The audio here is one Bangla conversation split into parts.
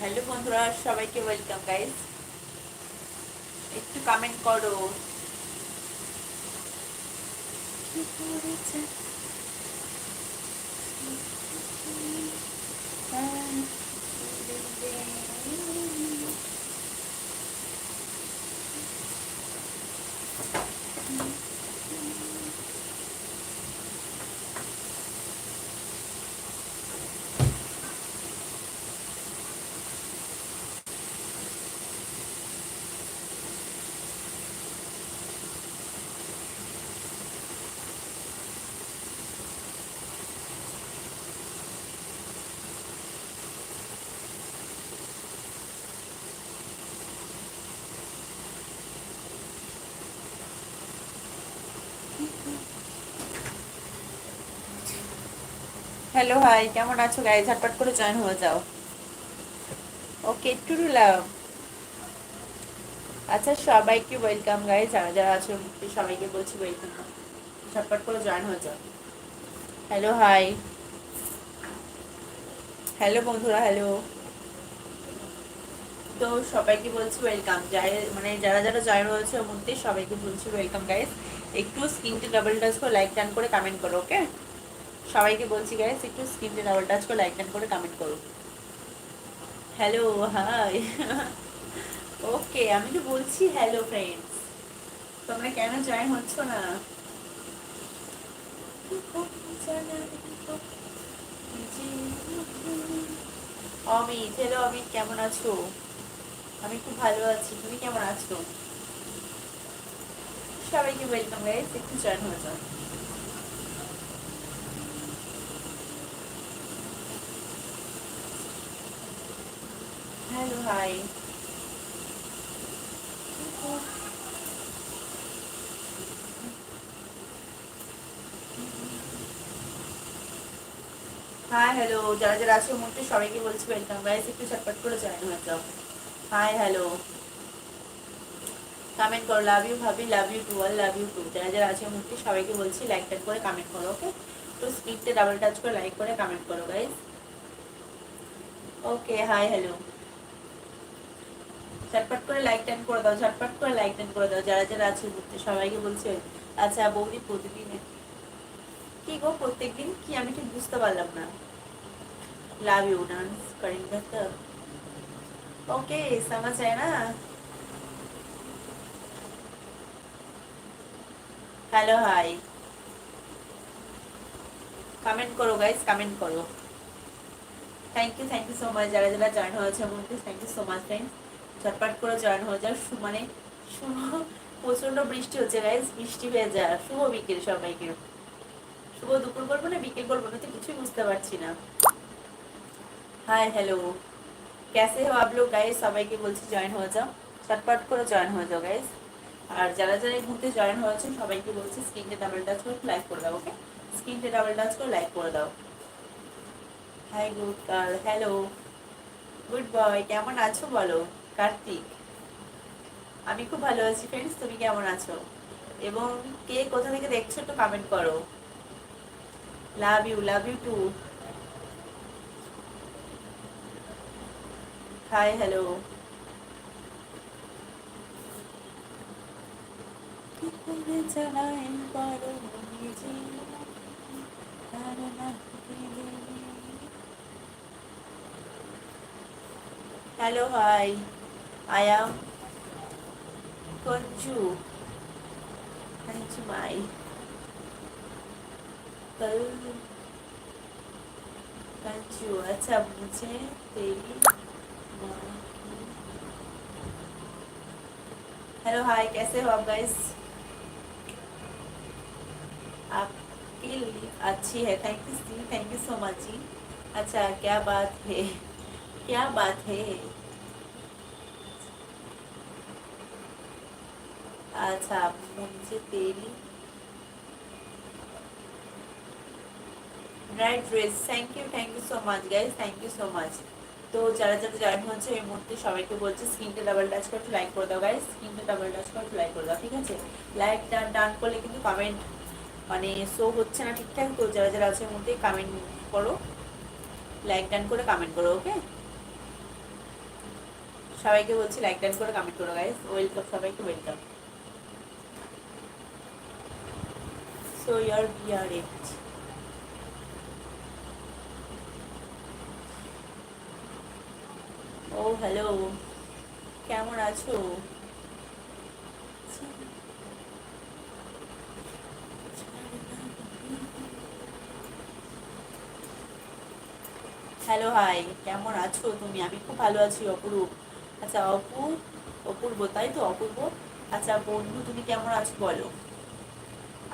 হ্যালো বন্ধুরা সবাইকে ওয়েলকাম গাইজ একটু কমেন্ট করো কি করেছে? হ্যালো হাই কেমন আছো গাই ঝটপট করে জয়েন হয়ে যাও। ওকে টু লাভ আচ্ছা সবাইকে ওয়েলকাম গায়ে যারা যারা আছো, সবাইকে বলছি ওয়েলকাম ঝটপট করে জয়েন হয়ে যাও। হ্যালো হাই হ্যালো বন্ধুরা হ্যালো তো সবাইকে বলছি ওয়েলকাম যাই মানে যারা যারা জয়েন হয়েছে ওর মধ্যে সবাইকে বলছি ওয়েলকাম গাইস একটু স্ক্রিনটি ডাবল টাচ করে লাইক টান করে কমেন্ট করো ওকে সবাইকে বলছি গাইস একটু স্ক্রিনটি ডাবল টাচ করে লাইক করে কমেন্ট করো। হ্যালো হাই ওকে আমি তো বলছি হ্যালো ফ্রেন্ডস তোমরা কেন জয়েন হচ্ছ না? অমিত হ্যালো অমিত, কেমন আছো? আমি খুব ভালো আছি, তুমি কেমন আছো? সবাইকে ওয়েলকাম গাইস একটু জয়েন হয়ে যাও। হ্যালো হাই হাই হ্যালো যারা যারা আছে মুহূর্তে সবাইকে বলছি ওয়েলকাম গাইস একটু চটপট করে জয়েন হয়ে হাই হ্যালো কমেন্ট করো লাভ ইউ ভাবি love you too all love you too যারা যারা আছে মুহূর্তে সবাইকে বলছি লাইক টাইক করে কমেন্ট করো ওকে তো স্ক্রিপ্টে ডাবল টাচ করে লাইক করে কমেন্ট করো গাইস ওকে হাই হ্যালো ঝটপট করে লাইক টাইম করে দাও, ঝটপট করে লাইক টান করে দাও। যারা যারা আছে ঘুরতে, সবাইকে বলছি আচ্ছা বৌদি প্রতিদিন। কি গো প্রত্যেকদিন? কি আমি ঠিক বুঝতে পারলাম না। লাভ ইউ ডান্স করেন ওকে সমাজ হয় না? হ্যালো হাই কমেন্ট করো গাইস কমেন্ট করো। Thank you thank you so much যারা যারা জয়েন হয়েছে বলতে thank you so much thank ঝটপাট করে জয়েন হয়ে যাও মানে শুভ প্রচণ্ড বৃষ্টি হচ্ছে গাইজ বৃষ্টি হয়ে যায়। শুভ বিকেল সবাইকে। শুভ দুপুর বলব না, বিকেল করব না, তো কিছুই বুঝতে পারছি না। হাই হ্যালো ক্যাসে হো গাইজ সবাইকে বলছি জয়েন হয়ে যাও। ঝটপাট করে জয়েন হয়ে যাও গাইজ আর যারা যারা এই মুহূর্তে জয়েন হয়েছে সবাইকে বলছি স্ক্রিনটা ডাবল টাচ করে লাইক করে দাও ওকে স্ক্রিনটা ডাবল টাচ করে লাইক করে দাও। Hi good girl hello good boy কেমন আছো বলো? কার্তিক। আমি খুব ভালো আছি ফ্রেন্ডস তুমি কেমন আছো? এবং কে কোথা থেকে দেখছ একটু কমেন্ট করো। Love you love you too hi hello নিজে ধারণা হ্যালো হাই आया कज्जू हंचमाई कल कज्जू अच्छा मुझे तेरी हेलो हाय कैसे हो आप गाइस आपकी लीव अच्छी है। Thank you thank you so much ji. अच्छा क्या बात है? क्या बात है? अच्छा मुझे तेरी bright dress thank you thank you so much guys thank you so much তো যারা যারা জয়েন হচ্ছে এই মুহূর্তে সবাইকে বলছি স্ক্রিনটা ডাবল টাচ করে লাইক করে দাও গাইজ স্ক্রিনটা ডাবল টাচ করে লাইক করে দাও ঠিক আছে লাইক ডান ডান করলে কিন্তু কমেন্ট মানে শো হচ্ছে না ঠিকঠাক তো যারা যারা আছে এর মধ্যে কমেন্ট করো লাইক ডান করে কমেন্ট করো ওকে সবাইকে বলছি লাইক ডান করে কমেন্ট করো গাইস ওয়েলকাম সবাইকে ওয়েলকাম বি আর ইট ও হ্যালো কেমন আছো? হ্যালো হাই কেমন আছো তুমি? আমি খুব ভালো আছি, অপরূপ। আচ্ছা অপু অপূর্ব, তাই তো অপূর্ব? আচ্ছা বন্ধু, তুমি কেমন আছো বলো?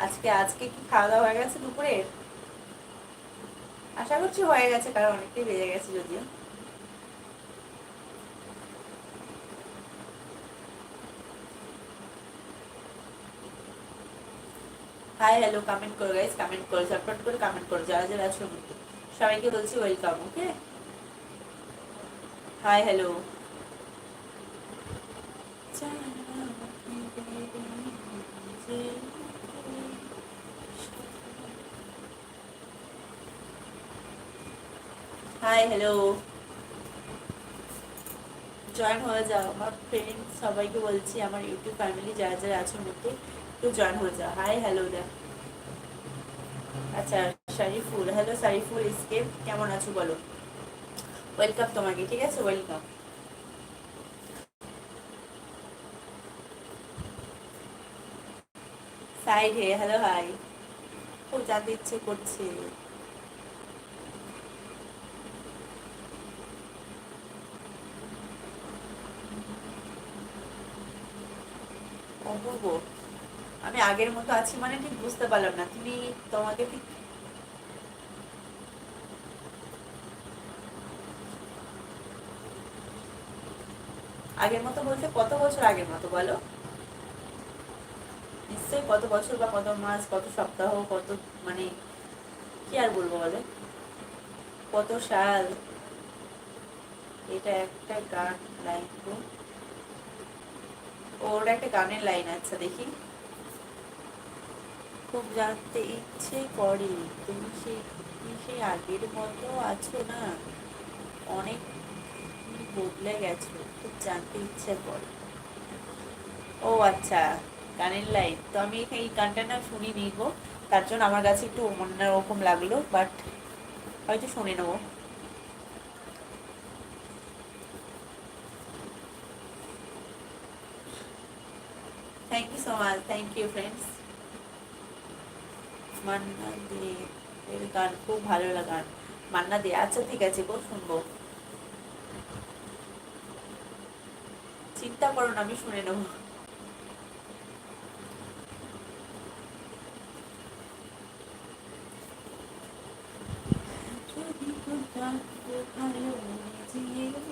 আজকে আজকে কি খাওয়া দাওয়া হয়ে গেছে দুপুরে? আশা করছি হয়ে গেছে, কারণ অনেকটাই বেজে গেছে যদিও। হাই হ্যালো কমেন্ট করো গাইস কমেন্ট করো ঝটপট করে কমেন্ট করো, যারা যারা আছো সবাইকে বলছি welcome okay hi hello hi hello join হয়ে যাও। আমার ফ্রেন্ড সবাইকে বলছি, আমার ইউটিউব ফ্যামিলি যারা যারা আছে মধ্যে একটু জয়েন হয়ে যাও। হাই হ্যালো দা আচ্ছা শারিফুল। হ্যালো শারিফুল ইসকে কেমন আছো বলো? ওয়েলকাম তোমাকে, ঠিক আছে? Welcome side hey hello hi খুব জানতে ইচ্ছে করছে। অপূর্ব আমি আগের মতো আছি মানে ঠিক বুঝতে পারলাম না। তুমি তোমাকে ঠিক আগের মতো বলতে কত বছর আগের মতো বলো? নিশ্চয়ই কত বছর বা কত মাস, কত সপ্তাহ, কত মানে কি আর বলব বলে? কত সাল? এটা একটা গান, লাইন ওর একটা গানের লাইন আচ্ছা দেখি। খুব জানতে ইচ্ছে করে, তুমি সেই সেই আগের মতো আছো না? অনেক বদলে গেছো, খুব জানতে ইচ্ছে করে। ও আচ্ছা গানের লাইন। তো আমি এই গানটা না শুনি নিব, তার জন্য আমার কাছে একটু অন্যরকম লাগল বাট হয়তো শুনে নেব thank you so much thank you friends Manna Dey, এর গান খুব ভালো গান মান্না দে আচ্ছা ঠিক আছে গো শুনব। চিন্তা করো না, আমি শুনে নেব। আচ্ছা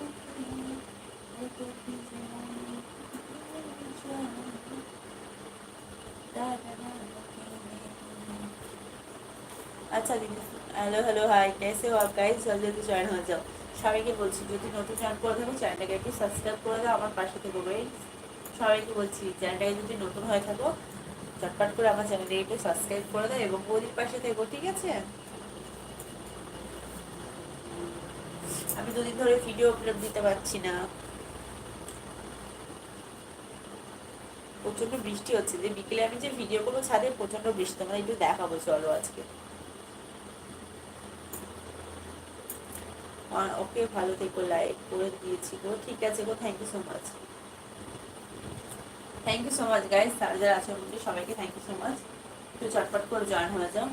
দিদি হ্যালো হ্যালো হাই कैसे हो आप गाइस জলদি জলদি জয়েন হয়ে যাও সবাইকে বলছি যদি নতুন জয়েন করে থাকো চ্যানেলটাকে একটু সাবস্ক্রাইব করে দাও আমার পাশে থেকে গাইস সবাইকে বলছি চ্যানেলটাকে যদি নতুন হয়ে থাকো চটপট করে আমার চ্যানেলটাকে একটু সাবস্ক্রাইব করে দাও এবং বৌদির পাশে থেকো ঠিক আছে আমি দুদিন ধরে ভিডিও আপলোড দিতে পারছি না প্রচন্ড বৃষ্টি হচ্ছে যে বিকেলে আমি যে ভিডিও করবো ছাদে প্রচন্ড বৃষ্টি তোমরা একটু দেখাবো চলো আজকে ওকে ভালো থেকো লাইক করে দিয়েছি গো। ঠিক আছে গো thank you so much thank you so much guys যারা যারা আছে মধ্যে সবাইকে থ্যাংক ইউ সো মাচ একটু চটপট করে জয়েন হয়ে যাও।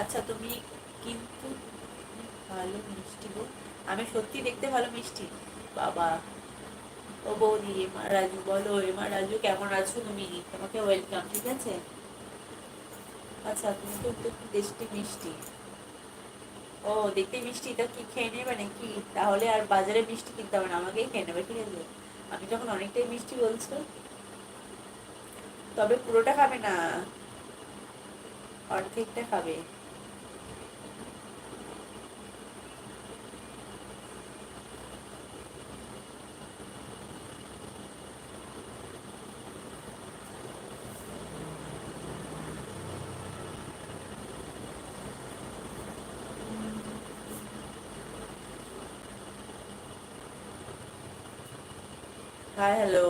আচ্ছা তুমি কিন্তু ভালো মিষ্টি গো। আমি সত্যি দেখতে ভালো মিষ্টি। বাবা। ও বৌদি এমা রাজু, বলো এমা রাজু, কেমন আছো তুমি? তোমাকে ওয়েলকাম ঠিক আছে? আচ্ছা তুমি তো টেস্টি মিষ্টি। ও, দেখতে মিষ্টি, তা কি খেয়ে নেবে নাকি? তাহলে আর বাজারে মিষ্টি কিনতে হবে না, আমাকেই খেয়ে নেবে, ঠিক আছে? আমি যখন অনেকটাই মিষ্টি বলছো, তবে পুরোটা খাবে না? অর্ধেকটা খাবে। Hi hello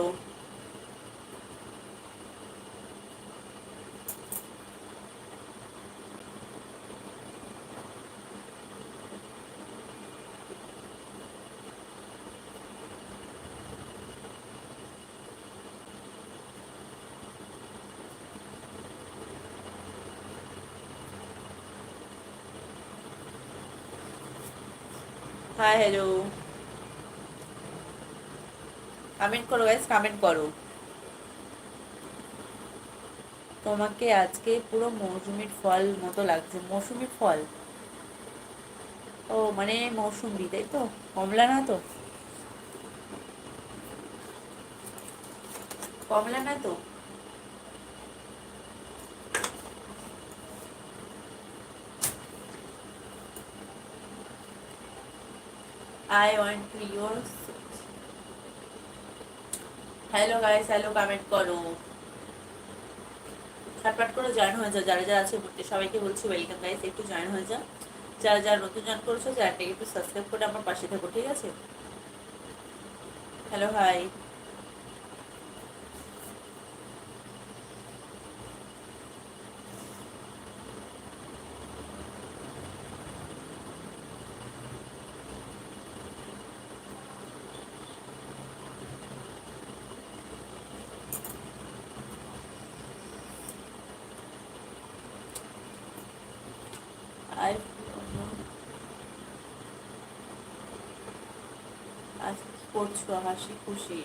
hi hello comment করো গাইস কমেন্ট করো। তোমাকে আজকে পুরো মৌসুমির ফল মতো লাগছে। মৌসুমির ফল? ও মানে মৌসুমি, তাই তো? কমলা না তো? কমলা না তো? I want to hello guys hello comment করো। ছটপট করে জয়েন হয়ে যাও। যারা যারা আছে সবাইকে বলছি ওয়েলকাম গাইস একটু জয়েন হয়ে যাও। যারা যারা নতুন জয়েন করেছ চ্যানেলটাকে একটু সাবস্ক্রাইব করে আমার পাশে থাকো, ঠিক আছে? হ্যালো হাই আর আজ করছ হাসি খুশি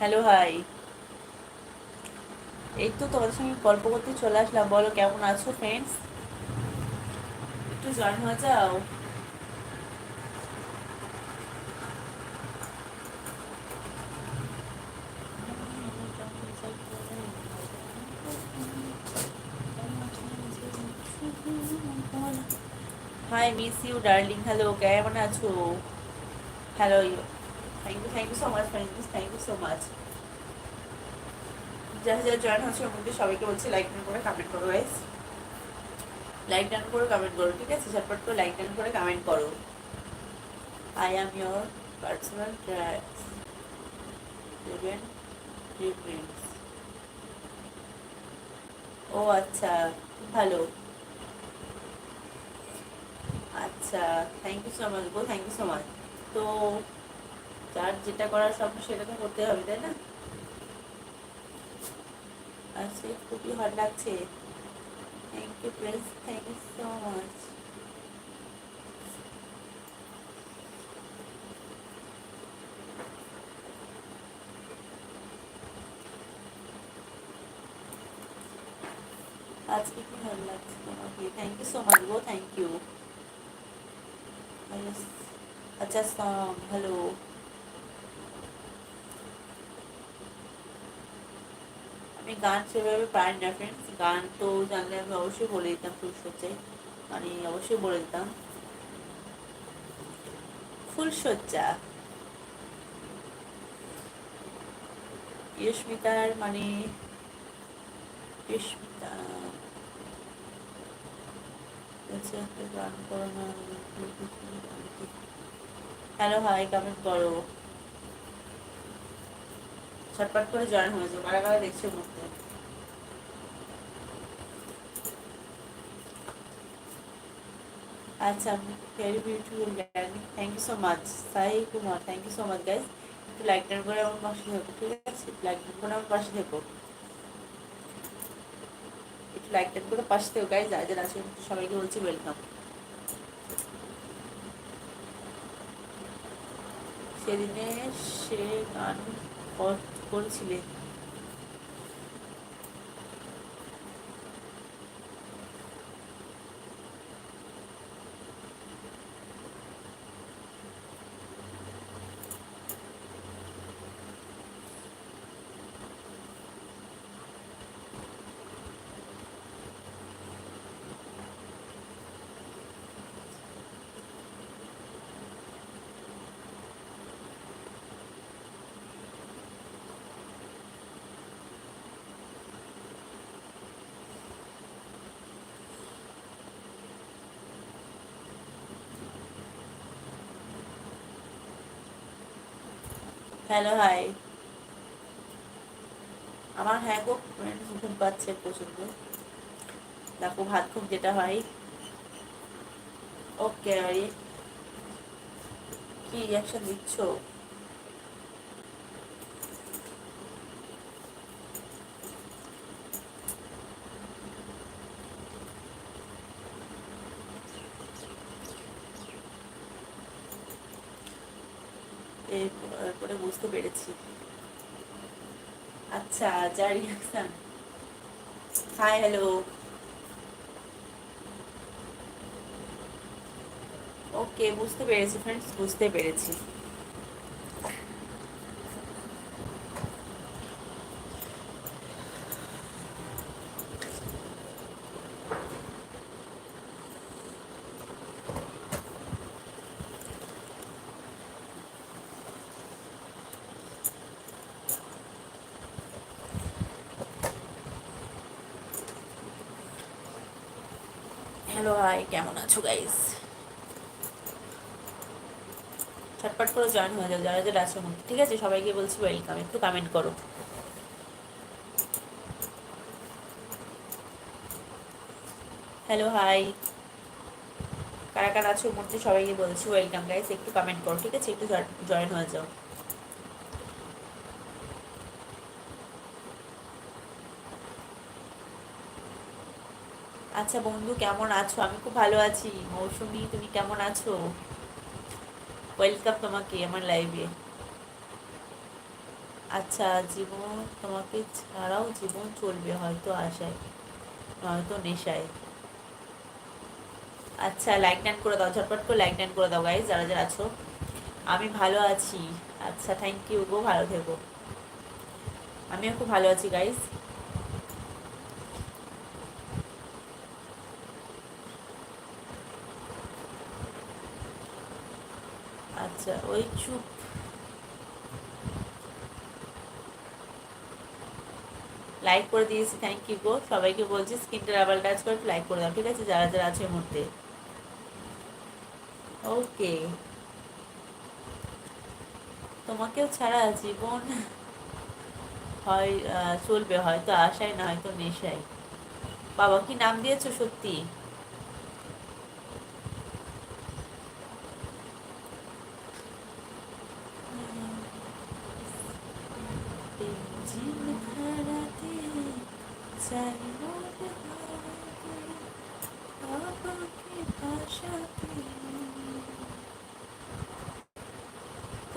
হ্যালো, হাই। এই তো তোমাদের সঙ্গে গল্প করতে চলে আসলাম। বলো, কেমন আছো ফ্রেন্ডস একটু জয়েন হয়ে যাও। Hi miss you darling hello কেমন আছো? Hello thank you thank you so much thank you thank you so much যারা যারা জয়েন হচ্ছে ওর মধ্যে সবাইকে বলছি লাইক ডান করে কমেন্ট করো গাইস লাইক ডান করে কমেন্ট করো, ঠিক আছে? ঝটপট করে লাইক ডান করে। কমেন্ট করো I am your personal seven preference ও আচ্ছা ভালো। আচ্ছা থ্যাংক ইউ সো মাচ গো থ্যাংক ইউ সো মাচ তো যার যেটা করার স্বপ্ন সেটা তো করতে হবে, তাই না? আজকে খুবই হট লাগছে। Thank you press thank you so much আজকে কি ভালো লাগছে তোমাকে? থ্যাংক ইউ সো মাচ গো থ্যাংক ইউ আচ্ছা হ্যালো আমি গান সেভাবে পারি না ফ্রেন্ডস গান তো জানলে আমি অবশ্যই বলে দিতাম ফুলসজ্জায় মানে অবশ্যই বলে দিতাম। ফুলসজ্জা ইয়স্মিতার মানে গান হ্যালো হাই কমেন্ট করো। ছটপট করে জয়েন হয়ে যাও কারা কারা দেখছে মধ্যে আচ্ছা very beautiful gardening thank you so much Sai Kumar thank you so much guys একটু লাইক করে আমার পাশে থাকো, ঠিক আছে? লাইক করে আমার পাশে একটু করে পাশে গাইজ আছে সবাইকে বলছি ওয়েলকাম সেদিনে সে গান করেছিলে? হ্যালো হাই আমার হ্যাঁ খুব ঘুম পাচ্ছে প্রচণ্ড দেখো ভাত খুব যেটা হয়। ওকে আরে কি রিয়াকশন দিচ্ছ বুঝতে পেরেছি। আচ্ছা জারি হাসান হাই হ্যালো ওকে বুঝতে পেরেছি ফ্রেন্ডস বুঝতে পেরেছি হ্যালো হাই কেমন আছো গাইস ছটপট করে জয়েন হয়ে যাও, যারা যারা আছো, ঠিক আছে? সবাইকে বলছি ওয়েলকাম একটু কমেন্ট করো। হ্যালো হাই কারা কারা আছো, মধ্যে সবাইকে বলছি ওয়েলকাম গাইস একটু কমেন্ট করো, ঠিক আছে? একটু জয়েন হয়ে যাও। আচ্ছা বন্ধু, কেমন আছো? আমি খুব ভালো আছি। মৌসুমি, তুমি কেমন আছো? ওয়েলকাম তোমাকে আমার লাইভে আচ্ছা জীবন তোমাকে ছাড়াও জীবন চলবে হয়তো আশায়, নয়তো নেশায়। আচ্ছা লাইক ডান করে দাও, ঝটপট করে লাইক ডান করে দাও গাইজ যারা যারা আছো। আমি ভালো আছি। আচ্ছা থ্যাংক ইউ গো, ভালো থেকো। আমিও খুব ভালো আছি গাইজ আচ্ছা ওই চুপ। লাইক করে দিয়েছি থ্যাংক ইউ গো। সবাইকে বলছি স্ক্রিনটা ডাবল টাচ করে লাইক করে দাও, ঠিক আছে? যারা যারা আছে মুহূর্তে। ওকে তোমাকেও ছাড়া জীবন হয় চলবে, হয়তো আশায় না হয়তো নেশায়। বাবা, কি নাম দিয়েছ সত্যি?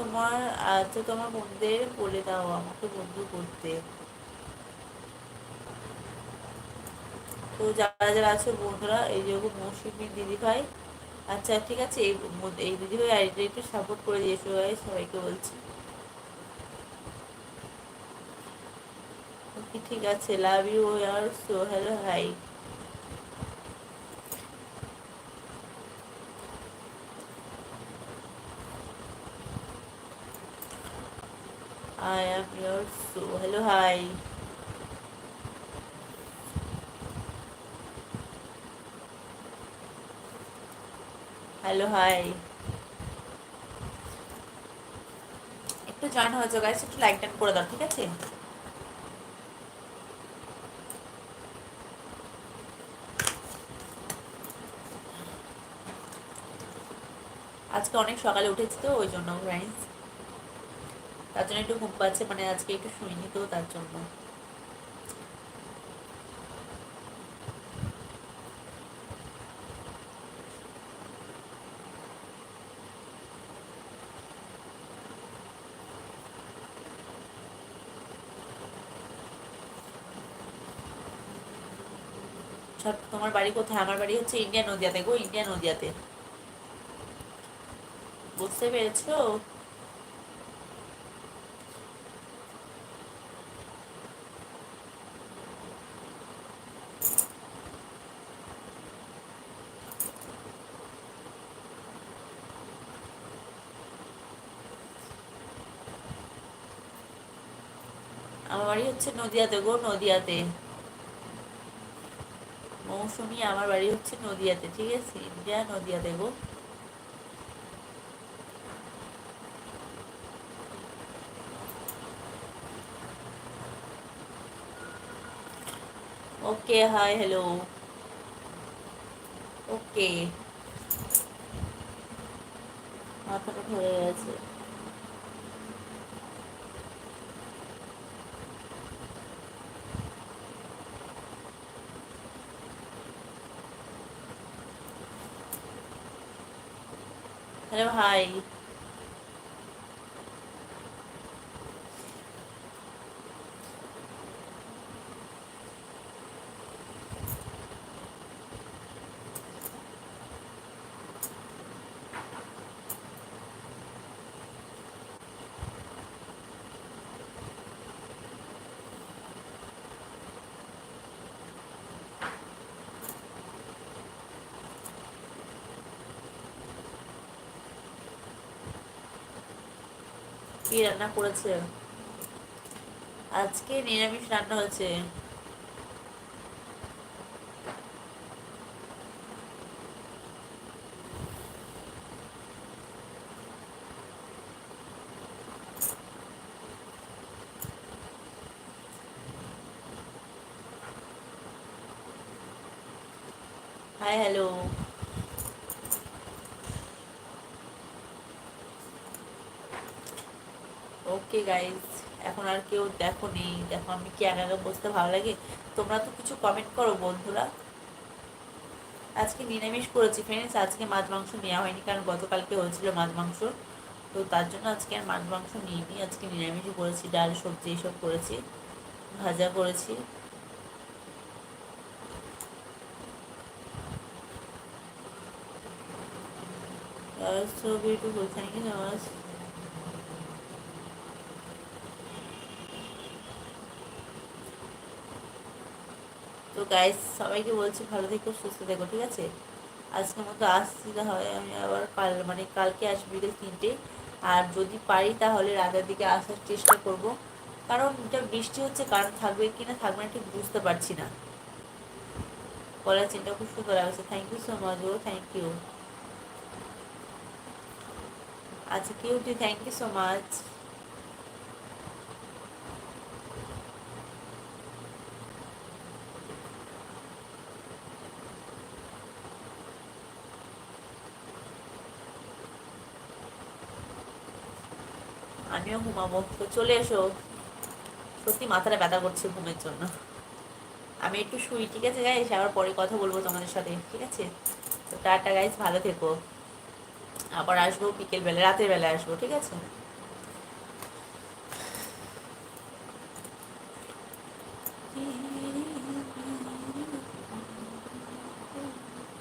তোমার আচ্ছা তোমার বন্ধুদের বলে দাও, আমাকে বন্ধু করতে। তো যারা যারা আছে বন্ধুরা, এই যে মৌসুমি দিদি ভাই আচ্ছা ঠিক আছে, এই এই দিদি ভাই আইডিটা একটু সাপোর্ট করে দিয়েছ ভাই সবাইকে বলছি। ঠিক আছে love you R so hello hi I am your so, hello, hi. Hello hi একটু জয়েন হয়ে যাও গাইস একটু লাইক টান করে দাও, ঠিক আছে? আজকে অনেক সকালে উঠেছি তো, ওই জন্য ফ্রেন্ডস তার জন্য একটু ঘুম পাচ্ছে মানে আজকে একটু শুইনি তো তার জন্য। তোমার বাড়ি কোথায়? আমার বাড়ি হচ্ছে ইন্ডিয়া নদিয়াতে গো ইন্ডিয়া নদিয়াতে। বুঝতে পেরেছ? বাড়ি হচ্ছে নদিয়াতে গো, নদিয়াতে। মৌসুমি, আমার বাড়ি হচ্ছে নদিয়াতে, ঠিক আছে? ইন্ডিয়া, নদিয়াতে গো। Okay, hi, hello. ওকে। মাথাটা হয়ে গেছে। হ্যালো হাই কি রান্না করেছে? আজকে নিরামিষ রান্না হয়েছে হাই হ্যালো ওকে গাইজ এখন আর কেউ দেখো নেই দেখো আমি কি একা একা বসতে ভালো লাগে? তোমরা তো কিছু কমেন্ট করো বন্ধুরা। আজকে নিরামিষ করেছি ফ্রেন্ডস আজকে মাছ মাংস নেওয়া হয়নি কারণ গতকালকে হয়েছিল মাছ মাংস। তো তার জন্য আজকে আর মাছ মাংস নিইনি, আজকে নিরামিষ করেছি, ডাল, সবজি এইসব করেছি, ভাজা করেছি। So beautiful, thank you so তো গাইস সবাইকে বলছি ভালো থেকো, সুস্থ থেকো, ঠিক আছে? আজকের মতো আসছি তাহলে আমি আবার কাল মানে কালকে আসব বিকেল তিনটে। আর যদি পারি তাহলে রাতের দিকে আসার চেষ্টা করব। কারণ এটা বৃষ্টি হচ্ছে, কারণ থাকবে কি না থাকবে না ঠিক বুঝতে পারছি না। বলার চিন্তা খুব সুন্দর লাগছে। থ্যাংক ইউ সো মাচ ও থ্যাংক ইউ আচ্ছা cutie thank you so much আমিও ঘুমাবো। তো চলে এসো। সত্যি মাথাটা ব্যথা করছে ঘুমের জন্য। আমি একটু শুই, ঠিক আছে গাইস আবার পরে কথা বলব তোমাদের সাথে, ঠিক আছে? তো টাটা গাইস ভালো থেকো। আবার আসব বিকেলবেলা, রাতের বেলা আসব, ঠিক আছে?